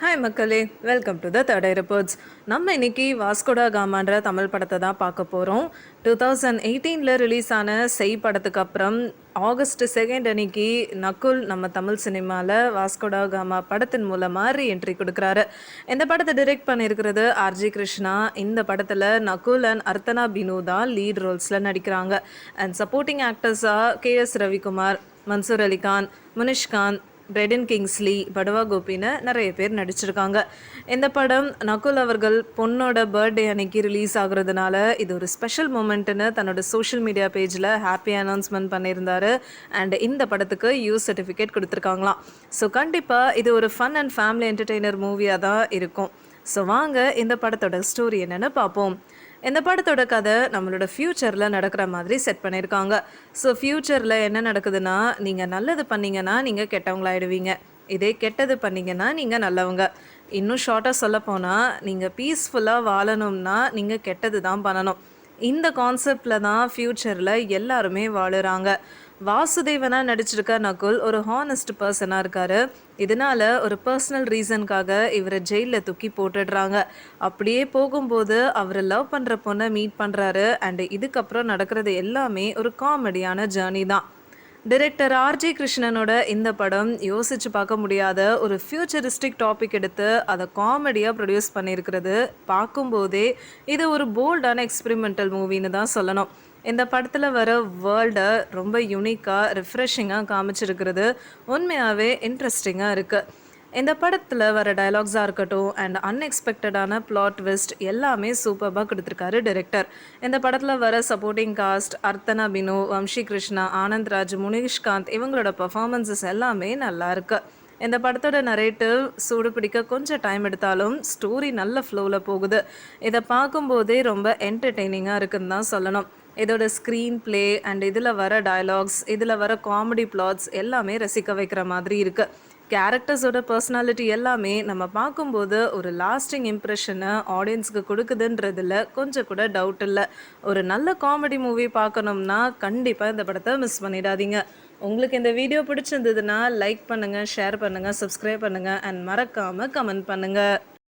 Hi மக்களே. Welcome to the third reports நம்ம இன்னைக்கு வாஸ்கோடா காமான்ற தமிழ் படத்தை தான் பார்க்க போகிறோம் டூ தௌசண்ட் எயிட்டீனில் ரிலீஸ் ஆன செய் படத்துக்கு அப்புறம் ஆகஸ்ட் செகண்ட் அன்னைக்கு நகுல் நம்ம தமிழ் சினிமாவில் வாஸ்கோடா காமா படத்தின் மூலமாக ரீஎன்ட்ரி கொடுக்குறாரு. இந்த படத்தை டிரெக்ட் பண்ணியிருக்கிறது ஆர்ஜி கிருஷ்ணா இந்த படத்தில் நகுல் அண்ட் அர்த்தனா பினு தான் லீட் ரோல்ஸில் நடிக்கிறாங்க. And supporting ஆக்டர்ஸாக K S Ravikumar Mansoor Alikhan Munishkanth Braden Kingsley Badava கோபின்னு நிறைய பேர் நடிச்சிருக்காங்க. இந்த படம் நகுல் அவர்கள் பொண்ணோட பர்த்டே அன்னைக்கு ரிலீஸ் ஆகுறதுனால இது ஒரு ஸ்பெஷல் மூமெண்ட்னு தன்னோட சோஷியல் மீடியா பேஜில் ஹாப்பி அனௌன்ஸ்மெண்ட் பண்ணியிருந்தாரு. அண்ட் இந்த படத்துக்கு யூஸ் சர்டிஃபிகேட் கொடுத்துருக்காங்களாம். ஸோ கண்டிப்பாக இது ஒரு ஃபன் அண்ட் ஃபேமிலி என்டர்டெய்னர் மூவியாக தான் இருக்கும். ஸோ வாங்க இந்த படத்தோட ஸ்டோரி என்னென்னு பார்ப்போம். இந்த படத்தோட கதை நம்மளோட ஃப்யூச்சரில் நடக்கிற மாதிரி செட் பண்ணியிருக்காங்க. ஸோ ஃப்யூச்சரில் என்ன நடக்குதுன்னா நீங்கள் நல்லது பண்ணீங்கன்னா நீங்கள் கெட்டவங்களாயிடுவீங்க. இதே கெட்டது பண்ணீங்கன்னா நீங்கள் நல்லவங்க. இன்னும் ஷார்ட்டாக சொல்ல போனால் நீங்கள் பீஸ்ஃபுல்லாக வாழணும்னா நீங்கள் கெட்டது தான் பண்ணணும். இந்த கான்செப்டில் தான் ஃப்யூச்சரில் எல்லாருமே வாழுறாங்க. வாசுதேவனாக நடிச்சிருக்கார் நகுல். ஒரு ஹானஸ்ட் பர்சனாக இருக்கார். இதனால் ஒரு பர்சனல் ரீசனுக்காக இவரை ஜெயிலில் தூக்கி போட்டுடுறாங்க. அப்படியே போகும்போது அவர் லவ் பண்ணுற பொண்ணை மீட் பண்ணுறாரு அண்ட் இதுக்கப்புறம் நடக்கிறது எல்லாமே ஒரு காமெடியான ஜேர்னி தான். டிரெக்டர் ஆர்ஜி கிருஷ்ணனோட இந்த படம் யோசிச்சு பார்க்க முடியாத ஒரு ஃபியூச்சரிஸ்டிக் டாபிக் எடுத்து அதை காமெடியாக ப்ரொடியூஸ் பண்ணியிருக்கிறது. பார்க்கும்போதே இது ஒரு போல்டான எக்ஸ்பெரிமெண்டல் மூவின்னு தான் சொல்லணும். இந்த படத்தில் வர வேர்ல்டை ரொம்ப யூனிக்காக ரிஃப்ரெஷிங்காக காமிச்சிருக்கிறது. உண்மையாகவே இன்ட்ரெஸ்டிங்காக இருக்குது இந்த படத்தில் வர டைலாக்ஸாக இருக்கட்டும் அண்ட் அன்எக்ஸ்பெக்டடான பிளாட் ட்விஸ்ட் எல்லாமே சூப்பராக கொடுத்துருக்காரு டைரக்டர் இந்த படத்தில் வர சப்போர்ட்டிங் காஸ்ட் அர்த்தனா பினு வம்ஷி கிருஷ்ணா ஆனந்த்ராஜ் முனிஷ்காந்த் இவங்களோட பர்ஃபார்மன்ஸஸ் எல்லாமே நல்லா இருக்கு. இந்த படத்தோட நரேட்டிவ் சூடு பிடிக்க கொஞ்சம் டைம் எடுத்தாலும் ஸ்டோரி நல்ல ஃப்ளோவில் போகுது. இதை பார்க்கும்போதே ரொம்ப என்டர்டெய்னிங்காக இருக்குன்னு தான் சொல்லணும். இதோட ஸ்க்ரீன் ப்ளே அண்ட் இதில் வர டயலாக்ஸ் இதில் வர காமெடி பிளாட்ஸ் எல்லாமே ரசிக்க வைக்கிற மாதிரி இருக்குது கேரக்டர்ஸோட பர்சனாலிட்டி எல்லாமே நம்ம பார்க்கும்போது ஒரு லாஸ்டிங் இம்ப்ரெஷனை ஆடியன்ஸுக்கு கொடுக்குதுன்றதில் கொஞ்சம் கூட டவுட் இல்லை. ஒரு நல்ல காமெடி மூவி பார்க்கணும்னா கண்டிப்பாக இந்த படத்தை மிஸ் பண்ணிடாதீங்க. உங்களுக்கு இந்த வீடியோ பிடிச்சிருந்ததுன்னா லைக் பண்ணுங்கள் ஷேர் பண்ணுங்கள் சப்ஸ்கிரைப் பண்ணுங்கள் அண்ட் மறக்காமல் கமெண்ட் பண்ணுங்கள்